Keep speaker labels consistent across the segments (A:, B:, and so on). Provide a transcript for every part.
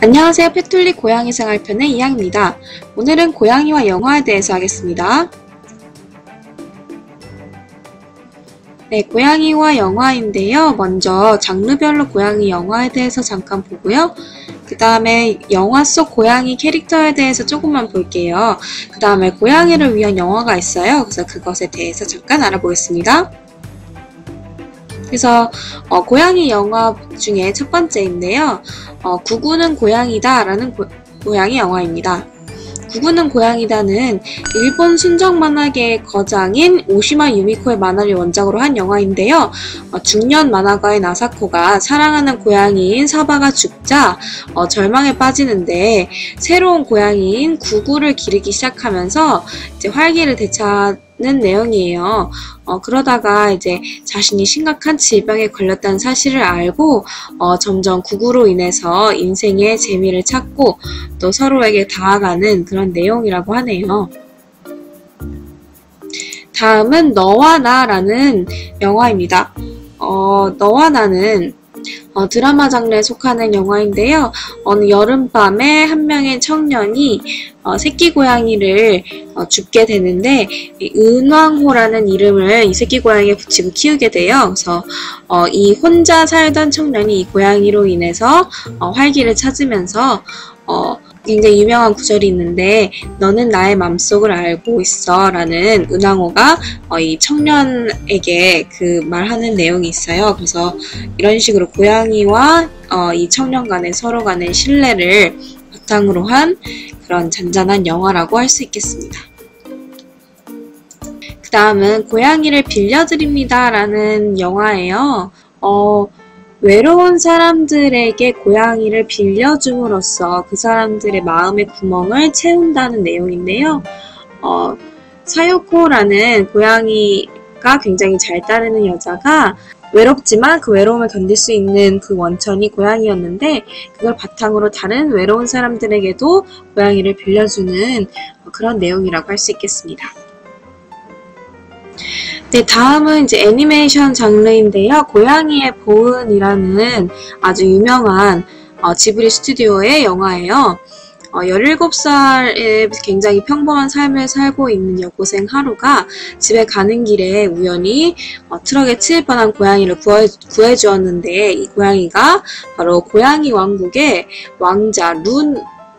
A: 안녕하세요. 페툴리 고양이 생활편의 이양입니다. 오늘은 고양이와 영화에 대해서 하겠습니다. 네, 고양이와 영화인데요. 먼저 장르별로 고양이 영화에 대해서 잠깐 보고요. 그 다음에 영화 속 고양이 캐릭터에 대해서 조금만 볼게요. 그 다음에 고양이를 위한 영화가 있어요. 그래서 그것에 대해서 잠깐 알아보겠습니다. 그래서 어, 고양이 영화 중에 첫 번째인데요. 어, 구구는 고양이다 라는 고, 고양이 영화입니다. 구구는 고양이다는 일본 순정 만화계의 거장인 오시마 유미코의 만화를 원작으로 한 영화인데요. 어, 중년 만화가인 아사코가 사랑하는 고양이인 사바가 죽자 어, 절망에 빠지는데 새로운 고양이인 구구를 기르기 시작하면서 이제 활기를 되찾는 내용이에요. 어, 그러다가 이제 자신이 심각한 질병에 걸렸다는 사실을 알고 어, 점점 구구로 인해서 인생의 재미를 찾고 또 서로에게 다가가는 그런 내용이라고 하네요. 다음은 너와 나라는 영화입니다. 어, 너와 나는 어, 드라마 장르에 속하는 영화인데요. 어느 여름밤에 한 명의 청년이 어, 새끼 고양이를 어, 죽게 되는데 은왕호라는 이름을 이 새끼 고양이에 붙이고 키우게 돼요. 그래서 어, 이 혼자 살던 청년이 이 고양이로 인해서 어, 활기를 찾으면서 어, 굉장히 유명한 구절이 있는데 너는 나의 맘속을 알고 있어 라는 은왕호가 어, 이 청년에게 그 말하는 내용이 있어요. 그래서 이런 식으로 고양이와 어, 이 청년 간의 서로 간의 신뢰를 바탕으로 한 그런 잔잔한 영화라고 할 수 있겠습니다. 그 다음은 고양이를 빌려드립니다 라는 영화예요. 어, 외로운 사람들에게 고양이를 빌려줌으로써 그 사람들의 마음의 구멍을 채운다는 내용인데요. 어, 사요코라는 고양이가 굉장히 잘 따르는 여자가 외롭지만 그 외로움을 견딜 수 있는 그 원천이 고양이였는데 그걸 바탕으로 다른 외로운 사람들에게도 고양이를 빌려주는 그런 내용이라고 할 수 있겠습니다. 네, 다음은 이제 애니메이션 장르인데요. 고양이의 보은이라는 아주 유명한 어, 지브리 스튜디오의 영화예요. 어, 17살에 굉장히 평범한 삶을 살고 있는 여고생 하루가 집에 가는 길에 우연히 어, 트럭에 치일 뻔한 고양이를 구해, 구해주었는데 이 고양이가 바로 고양이 왕국의 왕자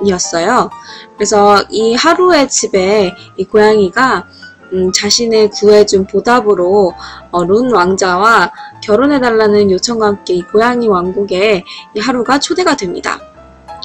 A: 룬이었어요. 그래서 이 하루의 집에 이 고양이가 음, 자신의 구해준 보답으로 어, 룬 왕자와 결혼해달라는 요청과 함께 이 고양이 왕국에 이 하루가 초대가 됩니다.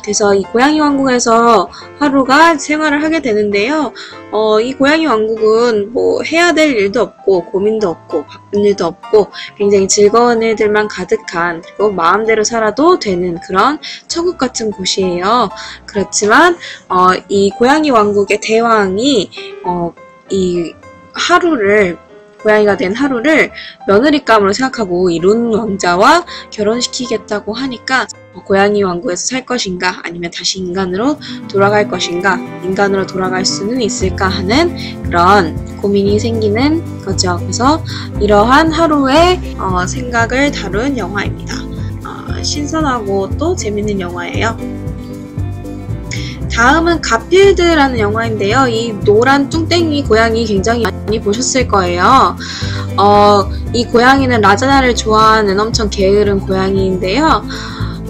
A: 그래서 이 고양이 왕국에서 하루가 생활을 하게 되는데요. 어, 이 고양이 왕국은 뭐 해야 될 일도 없고 고민도 없고 바쁜 일도 없고 굉장히 즐거운 일들만 가득한 그리고 마음대로 살아도 되는 그런 천국 같은 곳이에요. 그렇지만 어, 이 고양이 왕국의 대왕이 어, 이 하루를 고양이가 된 하루를 며느리감으로 생각하고 이룬 왕자와 결혼시키겠다고 하니까 고양이 왕국에서 살 것인가 아니면 다시 인간으로 돌아갈 것인가 인간으로 돌아갈 수는 있을까 하는 그런 고민이 생기는 거죠. 그래서 이러한 하루의 어, 생각을 다룬 영화입니다. 어, 신선하고 또 재밌는 영화예요. 다음은 가필드라는 영화인데요. 이 노란 뚱땡이 고양이 굉장히 많이 보셨을 거예요. 어, 이 고양이는 라자나를 좋아하는 엄청 게으른 고양이인데요.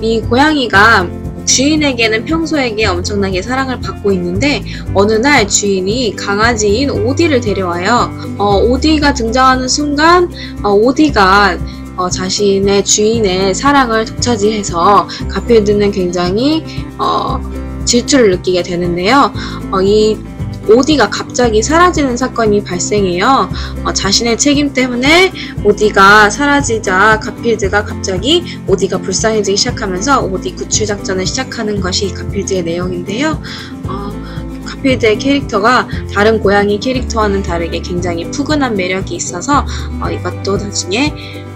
A: 이 고양이가 주인에게는 평소에게 엄청나게 사랑을 받고 있는데 어느 날 주인이 강아지인 오디를 데려와요. 어, 오디가 등장하는 순간 어, 오디가 어, 자신의 주인의 사랑을 독차지해서 가필드는 굉장히 어, 질투를 느끼게 되는데요. 어, 이 오디가 갑자기 사라지는 사건이 발생해요. 어, 자신의 책임 때문에 오디가 사라지자 가필드가 갑자기 오디가 불쌍해지기 시작하면서 오디 구출 작전을 시작하는 것이 가필드의 내용인데요. 어, 가필드의 캐릭터가 다른 고양이 캐릭터와는 다르게 굉장히 푸근한 매력이 있어서 어, 이것도 나중에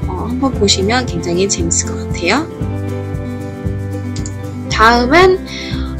A: 어, 한번 보시면 굉장히 재밌을 것 같아요. 다음은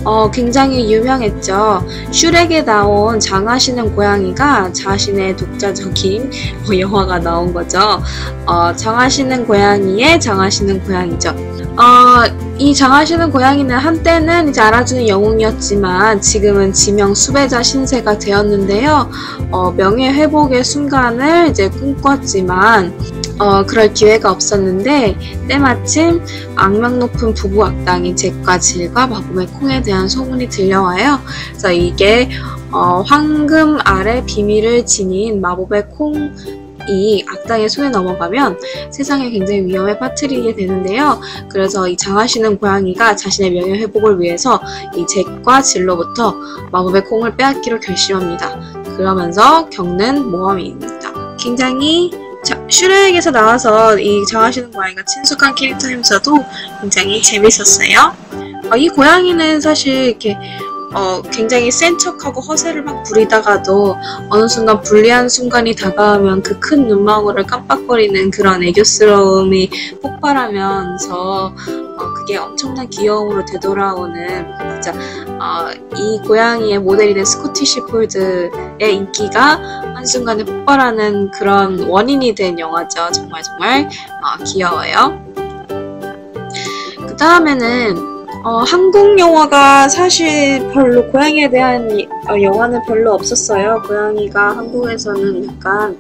A: 어, 굉장히 유명했죠. 슈렉에 나온 장하시는 고양이가 자신의 독자적인 뭐 영화가 나온 거죠. 어, 장하시는 고양이의 장하시는 고양이죠. 어, 이 장하시는 고양이는 한때는 이제 알아주는 영웅이었지만 지금은 지명 수배자 신세가 되었는데요. 어, 명예 회복의 순간을 이제 꿈꿨지만 어, 그럴 기회가 없었는데 때마침 악명 높은 부부 악당인 잭과 질과 마법의 콩에 대한 소문이 들려와요. 그래서 이게 어, 황금 아래 비밀을 지닌 마법의 콩이 악당의 손에 넘어가면 세상에 굉장히 위험에 빠뜨리게 되는데요. 그래서 이 장하시는 고양이가 자신의 명예 회복을 위해서 이 잭과 질로부터 마법의 콩을 빼앗기로 결심합니다. 그러면서 겪는 모험입니다. 굉장히 자, 슈렉에서 나와서 이 장하시는 고양이가 친숙한 캐릭터이면서도 굉장히 재밌었어요. 어, 이 고양이는 사실 이렇게 어, 굉장히 센 척하고 허세를 막 부리다가도 어느 순간 불리한 순간이 다가오면 그 큰 눈망울을 깜빡거리는 그런 애교스러움이 폭발하면서 어, 그게 엄청난 귀여움으로 되돌아오는 진짜 어, 이 고양이의 모델이 된 스코티시 폴드의 인기가 한순간에 폭발하는 그런 원인이 된 영화죠. 정말 정말 어, 귀여워요. 그 다음에는 어, 한국 영화가 사실 별로 고양이에 대한 이- 어, 영화는 별로 없었어요. 고양이가 한국에서는 약간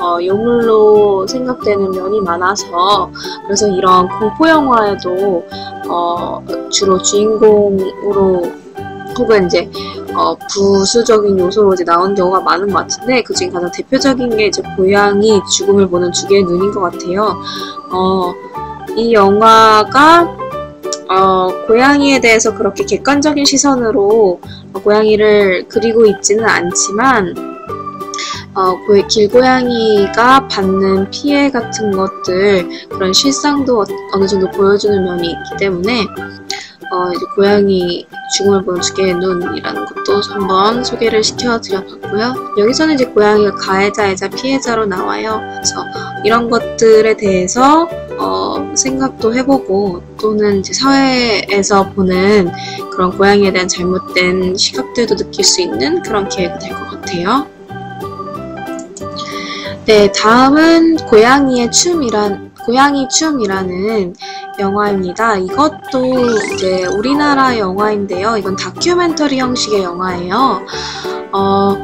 A: 어, 요물로 생각되는 면이 많아서 그래서 이런 공포 영화에도 어, 주로 주인공으로 혹은 이제 어, 부수적인 요소로 이제 나온 경우가 많은 것 같은데 그 중에 가장 대표적인 게 이제 고양이 죽음을 보는 두 개의 눈인 것 같아요. 어, 이 영화가 어, 고양이에 대해서 그렇게 객관적인 시선으로 어, 고양이를 그리고 있지는 않지만 어, 고- 길고양이가 받는 피해 같은 것들 그런 실상도 어- 어느 정도 보여주는 면이 있기 때문에 어, 이제 고양이 죽음을 개의 눈이라는 것도 한번 소개를 시켜드려봤고요. 여기서는 이제 고양이가 가해자이자 피해자로 나와요. 그래서 이런 것들에 대해서 어, 생각도 해보고 또는 이제 사회에서 보는 그런 고양이에 대한 잘못된 시각들도 느낄 수 있는 그런 기회가 될 것 같아요. 네, 다음은 고양이의 춤이란 고양이 춤이라는 영화입니다. 이것도 이제 우리나라 영화인데요. 이건 다큐멘터리 형식의 영화예요. 어,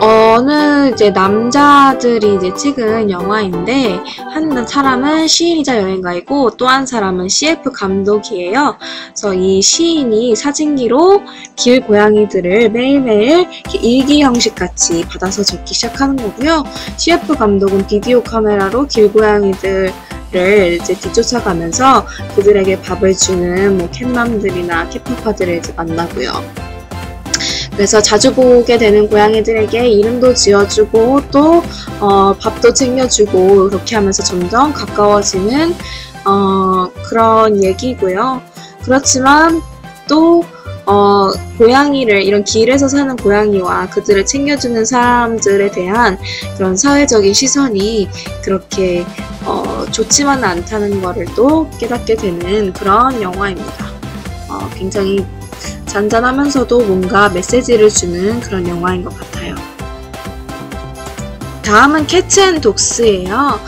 A: 어느 이제 남자들이 이제 찍은 영화인데 한 사람은 시인이자 여행가이고 또 한 사람은 CF 감독이에요. 그래서 이 시인이 사진기로 길 고양이들을 매일매일 일기 형식 같이 받아서 적기 시작하는 거고요. CF 감독은 비디오 카메라로 길 고양이들 를 이제 뒤쫓아가면서 그들에게 밥을 주는 뭐 캣맘들이나 캣파파들을 이제 만나고요. 그래서 자주 보게 되는 고양이들에게 이름도 지어주고 또 어, 밥도 챙겨주고 그렇게 하면서 점점 가까워지는 어, 그런 얘기고요. 그렇지만 또 어, 고양이를 이런 길에서 사는 고양이와 그들을 챙겨주는 사람들에 대한 그런 사회적인 시선이 그렇게 어, 좋지만은 않다는 것을 또 깨닫게 되는 그런 영화입니다. 어, 굉장히 잔잔하면서도 뭔가 메시지를 주는 그런 영화인 것 같아요. 다음은 캐츠앤독스예요.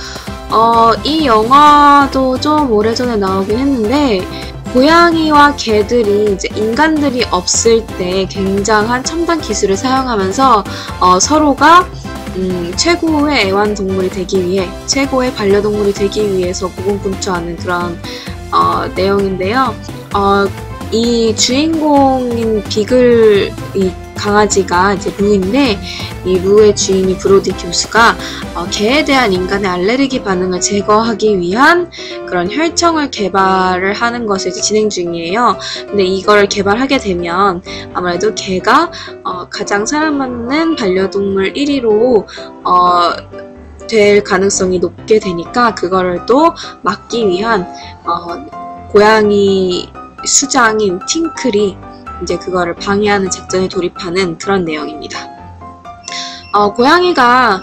A: 어, 이 영화도 좀 오래전에 나오긴 했는데 고양이와 개들이 이제 인간들이 없을 때 굉장한 첨단 기술을 사용하면서 어, 서로가 음, 최고의 애완동물이 되기 위해 최고의 반려동물이 되기 위해서 고군분투하는 그런 어, 내용인데요. 어, 이 주인공인 비글 이 강아지가 이제 루인데 이 루의 주인이 브로디 교수가 어, 개에 대한 인간의 알레르기 반응을 제거하기 위한 그런 혈청을 개발을 하는 것을 진행 중이에요. 근데 이걸 개발하게 되면 아무래도 개가 어, 가장 사랑받는 반려동물 1위로 어, 될 가능성이 높게 되니까 그거를 또 막기 위한 어, 고양이 수장인 팅클이 이제 그거를 방해하는 작전에 돌입하는 그런 내용입니다. 어, 고양이가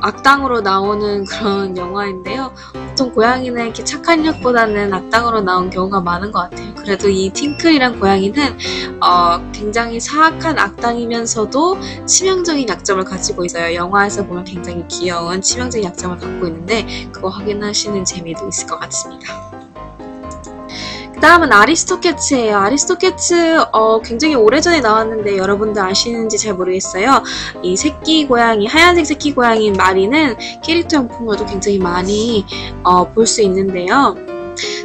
A: 악당으로 나오는 그런 영화인데요. 보통 고양이는 이렇게 착한 역보다는 악당으로 나온 경우가 많은 것 같아요. 그래도 이 팅클이란 고양이는 어, 굉장히 사악한 악당이면서도 치명적인 약점을 가지고 있어요. 영화에서 보면 굉장히 귀여운 치명적인 약점을 갖고 있는데 그거 확인하시는 재미도 있을 것 같습니다. 그 다음은 아리스토캐츠예요. 아리스토캐츠 어, 굉장히 오래전에 나왔는데 여러분들 아시는지 잘 모르겠어요. 이 새끼 고양이 하얀색 새끼 고양이인 마리는 캐릭터 용품으로도 굉장히 많이 어, 볼 수 있는데요.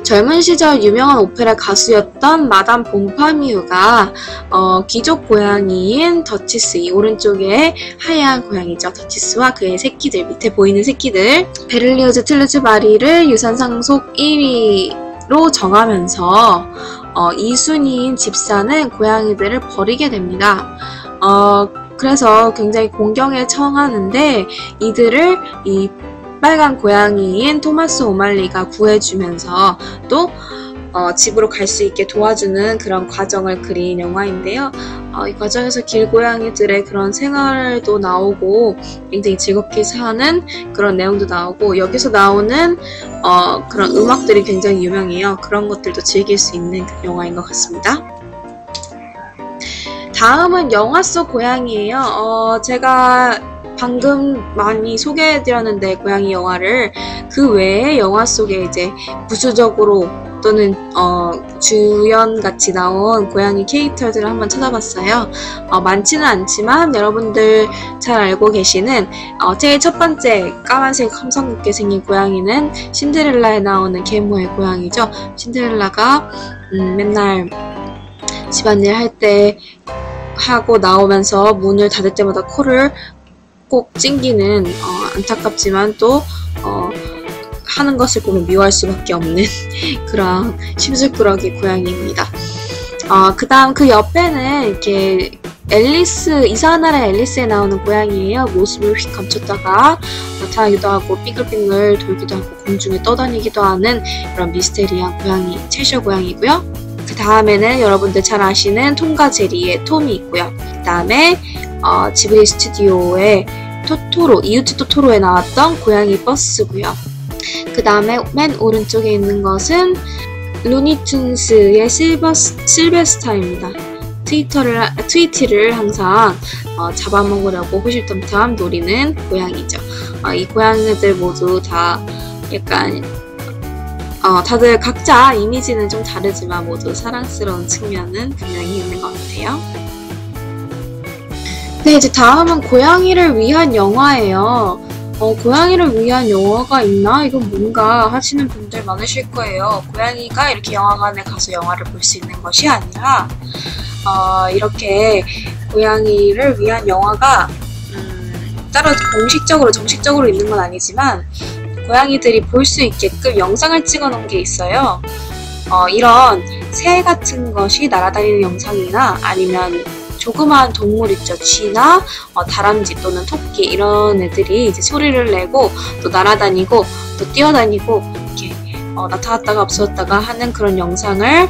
A: 젊은 시절 유명한 오페라 가수였던 마담 봄파미우가 어, 귀족 고양이인 더치스 이 오른쪽에 하얀 고양이죠 더치스와 그의 새끼들 밑에 보이는 새끼들 베를리오즈 틀르즈 마리를 유산 상속 1위 로 정하면서 어, 2순위인 집사는 고양이들을 버리게 됩니다. 어, 그래서 굉장히 공경에 처하는데 이들을 이 빨간 고양이인 토마스 오말리가 구해주면서 또 어, 집으로 갈 수 있게 도와주는 그런 과정을 그린 영화인데요. 어, 이 과정에서 길고양이들의 그런 생활도 나오고 굉장히 즐겁게 사는 그런 내용도 나오고 여기서 나오는 어, 그런 음악들이 굉장히 유명해요. 그런 것들도 즐길 수 있는 영화인 것 같습니다. 다음은 영화 속 고양이에요. 어, 제가 방금 많이 소개해드렸는데 고양이 영화를 그 외에 영화 속에 이제 부수적으로 또는 어, 주연 같이 나온 고양이 캐릭터들을 한번 찾아봤어요. 어, 많지는 않지만 여러분들 잘 알고 계시는 어, 제일 첫 번째 까만색 함성겹게 생긴 고양이는 신데렐라에 나오는 계모의 고양이죠. 신데렐라가 음, 맨날 집안일 할 때 하고 나오면서 문을 닫을 때마다 코를 꼭 찡기는 어, 안타깝지만 또 어, 하는 것을 보면 미워할 수밖에 없는 그런 심술꾸러기 고양이입니다. 어, 그 다음 그 옆에는 이렇게 앨리스 이상한 나라 앨리스에 나오는 고양이에요. 모습을 휙 감췄다가 나타나기도 하고 빙글빙글 돌기도 하고 공중에 떠다니기도 하는 그런 미스테리한 고양이 채셔 고양이고요. 그 다음에는 여러분들 잘 아시는 톰과 제리의 톰이 있고요. 그 다음에 어, 지브리 스튜디오의 토토로, 이웃집 토토로에 나왔던 고양이 버스고요. 그 다음에 맨 오른쪽에 있는 것은 루니툰스의 실버, 실베스타입니다. 트위터를, 트위티를 항상 어, 잡아먹으려고 호실탐탐 노리는 고양이죠. 어, 이 고양이들 모두 다 약간 어, 다들 각자 이미지는 좀 다르지만 모두 사랑스러운 측면은 분명히 있는 것 같아요. 네, 이제 다음은 고양이를 위한 영화예요. 어, 고양이를 위한 영화가 있나? 이건 뭔가 하시는 분들 많으실 거예요. 고양이가 이렇게 영화관에 가서 영화를 볼 수 있는 것이 아니라, 어, 이렇게 고양이를 위한 영화가, 음, 따로 공식적으로, 정식적으로 있는 건 아니지만, 고양이들이 볼 수 있게끔 영상을 찍어 놓은 게 있어요. 어, 이런 새 같은 것이 날아다니는 영상이나 아니면 조그마한 동물 있죠. 쥐나 어, 다람쥐 또는 토끼 이런 애들이 이제 소리를 내고 또 날아다니고 또 뛰어다니고 이렇게 어, 나타났다가 없어졌다가 하는 그런 영상을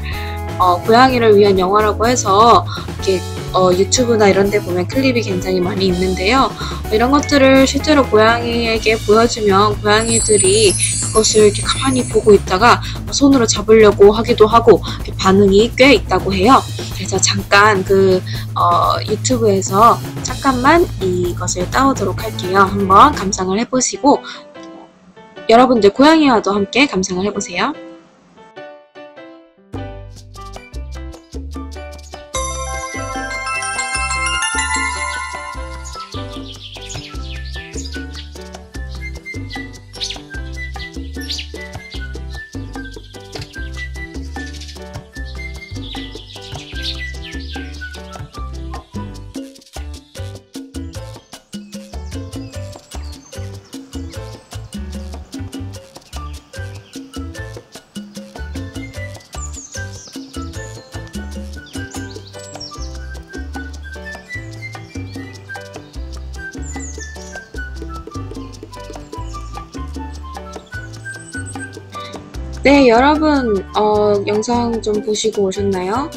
A: 어, 고양이를 위한 영화라고 해서 이렇게 어, 유튜브나 이런 데 보면 클립이 굉장히 많이 있는데요. 이런 것들을 실제로 고양이에게 보여주면 고양이들이 그것을 이렇게 가만히 보고 있다가 손으로 잡으려고 하기도 하고 반응이 꽤 있다고 해요. 그래서 잠깐 그 어, 유튜브에서 잠깐만 이것을 따오도록 할게요. 한번 감상을 해보시고 여러분들 고양이와도 함께 감상을 해보세요. 네, 여러분, 어, 영상 좀 보시고 오셨나요?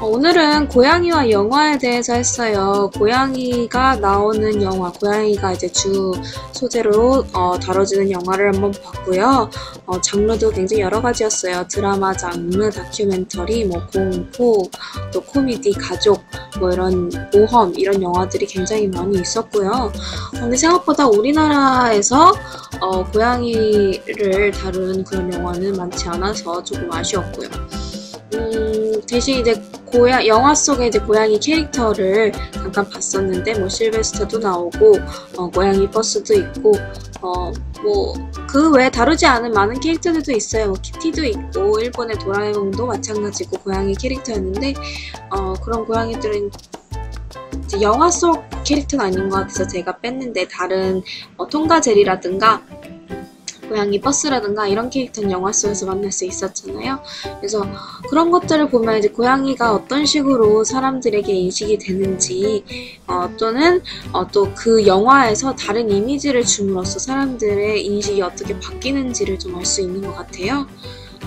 A: 어, 오늘은 고양이와 영화에 대해서 했어요. 고양이가 나오는 영화, 고양이가 이제 주 소재로 어, 다뤄지는 영화를 한번 봤고요. 어, 장르도 굉장히 여러 가지였어요. 드라마 장르, 다큐멘터리, 뭐 공포, 또 코미디, 가족, 뭐 이런 모험 이런 영화들이 굉장히 많이 있었고요. 근데 생각보다 우리나라에서 어, 고양이를 다룬 그런 영화는 많지 않아서 조금 아쉬웠고요. 대신 이제 고양 영화 속에 이제 고양이 캐릭터를 잠깐 봤었는데 뭐 실베스터도 나오고 어, 고양이 버스도 있고 어 뭐 그 외에 다루지 않은 많은 캐릭터들도 있어요. 뭐 키티도 있고 일본의 도라에몽도 마찬가지고 고양이 캐릭터였는데 어 그런 고양이들은 영화 속 캐릭터는 아닌 것 같아서 제가 뺐는데 다른 뭐 통과 젤이라든가 고양이 버스라든가 이런 캐릭터는 영화 속에서 만날 수 있었잖아요. 그래서 그런 것들을 보면 이제 고양이가 어떤 식으로 사람들에게 인식이 되는지 어, 또는 어, 또 그 영화에서 다른 이미지를 줌으로써 사람들의 인식이 어떻게 바뀌는지를 좀 알 수 있는 것 같아요.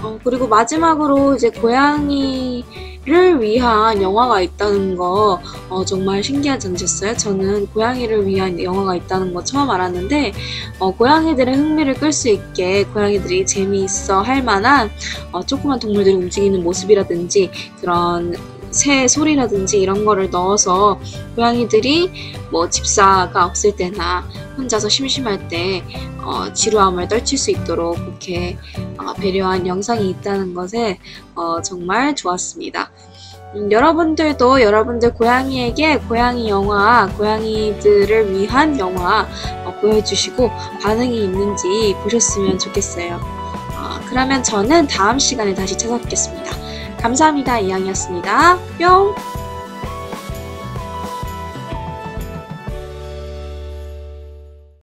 A: 어, 그리고 마지막으로 이제 고양이를 위한 영화가 있다는 거 어, 정말 신기하지 않으셨어요? 저는 고양이를 위한 영화가 있다는 거 처음 알았는데 어, 고양이들의 흥미를 끌 수 있게 고양이들이 재미있어 할 만한 어, 조그만 동물들이 움직이는 모습이라든지 그런 새 소리라든지 이런 거를 넣어서 고양이들이 뭐 집사가 없을 때나 혼자서 심심할 때 어, 지루함을 떨칠 수 있도록 그렇게 어, 배려한 영상이 있다는 것에 어, 정말 좋았습니다. 음, 여러분들도 여러분들 고양이에게 고양이 영화, 고양이들을 위한 영화 어, 보여주시고 반응이 있는지 보셨으면 좋겠어요. 어, 그러면 저는 다음 시간에 다시 찾아뵙겠습니다. 감사합니다. 이양이었습니다. 뿅!